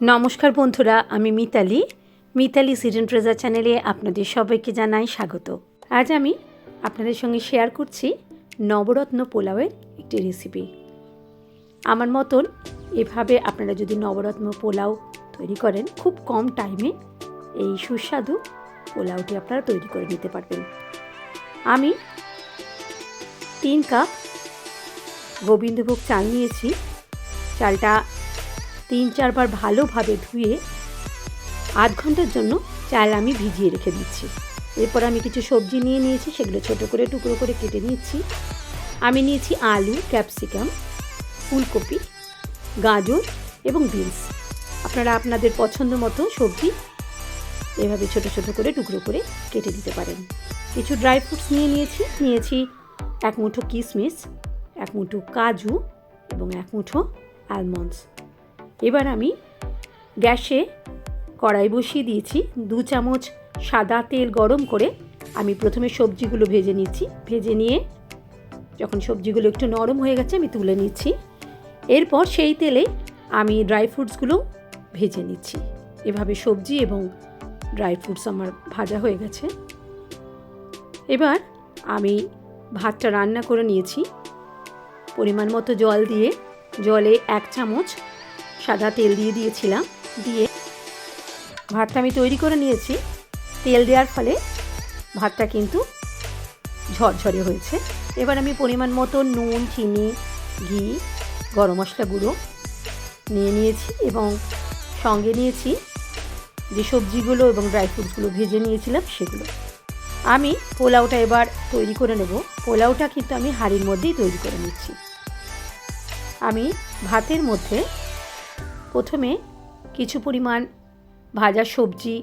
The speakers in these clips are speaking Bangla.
নমস্কার বন্ধুরা, আমি মিতালি। মিতালি সিজন ট্রেজার চ্যানেলে আপনাদের সবাইকে জানাই স্বাগত। আজ আমি আপনাদের সঙ্গে শেয়ার করছি নবরত্ন পোলাওয়ের একটি রেসিপি আমার মতন এভাবে আপনারা যদি নবরত্ন পোলাও তৈরি করেন, খুব কম টাইমে এই সুস্বাদু পোলাওটি আপনারা তৈরি করে নিতে পারবেন। আমি তিন কাপ গোবিন্দভোগ চাল নিয়েছি। চালটা তিন চারবার ভালোভাবে ধুয়ে আধ ঘণ্টার জন্য চাল আমি ভিজিয়ে রেখে দিচ্ছি। এরপর আমি কিছু সবজি নিয়ে নিয়েছি, সেগুলো ছোট করে, টুকরো করে কেটে নিচ্ছি। আমি নিয়েছি আলু, ক্যাপসিকাম, ফুলকপি, গাজর এবং বিনস। আপনারা আপনাদের পছন্দ মতো সবজি এভাবে ছোট ছোট করে, টুকরো করে কেটে দিতে পারেন। কিছু ড্রাই ফ্রুটস নিয়ে নিয়েছি। নিয়েছি এক মুঠো কিশমিশ এক মুঠো কাজু এবং এক মুঠো আলমন্ডস এবার আমি গ্যাসে কড়াই বসিয়ে দিয়েছি। দু চামচ সাদা তেল গরম করে আমি প্রথমে সবজিগুলো ভেজে নিচ্ছি। ভেজে নিয়ে যখন সবজিগুলো একটু নরম হয়ে গেছে, আমি তুলে নিচ্ছি। এরপর সেই তেলে আমি ড্রাই ফ্রুটসগুলো ভেজে নিচ্ছি। এভাবে সবজি এবং ড্রাই ফ্রুটস আমার ভাজা হয়ে গেছে। এবার আমি ভাতটা রান্না করে নিয়েছি। পরিমাণ মতো জল দিয়ে জলে এক চামচ সাদা তেল দিয়ে দিয়েছিলাম, দিয়ে ভাতটা আমি তৈরি করে নিয়েছি। তেল দেওয়ার ফলে ভাতটা কিন্তু ঝরঝরে হয়েছে। এবার আমি পরিমাণ মতো নুন, চিনি, ঘি, গরম মশলা গুঁড়ো নিয়ে নিয়েছি এবং সঙ্গে নিয়েছি যে সবজিগুলো এবং ড্রাই ফ্রুটসগুলো ভেজে নিয়েছিলাম সেগুলো। আমি পোলাওটা এবার তৈরি করে নেব। পোলাওটা কিন্তু আমি হাঁড়ির মধ্যেই তৈরি করে নিচ্ছি। আমি ভাতের মধ্যে প্রথমে কিছু পরিমাণ ভাজা সবজি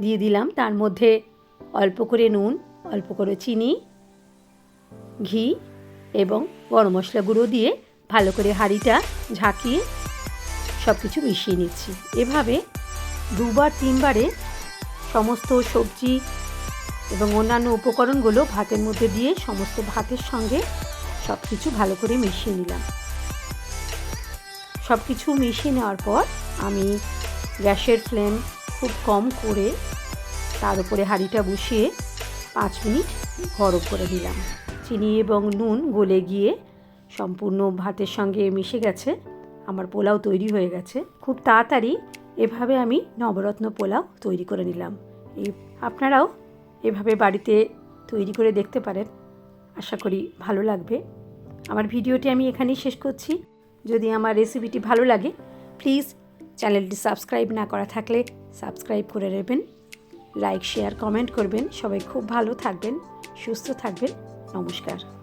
দিয়ে দিলাম। তার মধ্যে অল্প করে নুন, অল্প করে চিনি, ঘি এবং গরম মশলা গুঁড়ো দিয়ে ভালো করে হাঁড়িটা ঝাঁকিয়ে সব কিছু মিশিয়ে নিচ্ছি। এভাবে দুবার, তিনবারে সমস্ত সবজি এবং অন্যান্য উপকরণগুলো ভাতের মধ্যে দিয়ে সমস্ত ভাতের সঙ্গে সব কিছু ভালো করে মিশিয়ে নিলাম। সব কিছু মিশিয়ে নেওয়ার পর আমি গ্যাসের ফ্লেম খুব কম করে তার উপরে হাঁড়িটা বসিয়ে পাঁচ মিনিট গরম করে দিলাম চিনি এবং নুন গলে গিয়ে সম্পূর্ণ ভাতের সঙ্গে মিশে গেছে। আমার পোলাও তৈরি হয়ে গেছে। খুব তাড়াতাড়ি এভাবে আমি নবরত্ন পোলাও তৈরি করে নিলাম। এই আপনারাও এভাবে বাড়িতে তৈরি করে দেখতে পারেন। আশা করি ভালো লাগবে। আমার ভিডিওটি আমি এখানেই শেষ করছি। যদি আমার রেসিপিটি ভালো লাগে প্লিজ চ্যানেলটি সাবস্ক্রাইব না করা থাকলে সাবস্ক্রাইব করে নেবেন। লাইক শেয়ার কমেন্ট করবেন। সবাই খুব ভালো থাকবেন, সুস্থ থাকবেন। নমস্কার।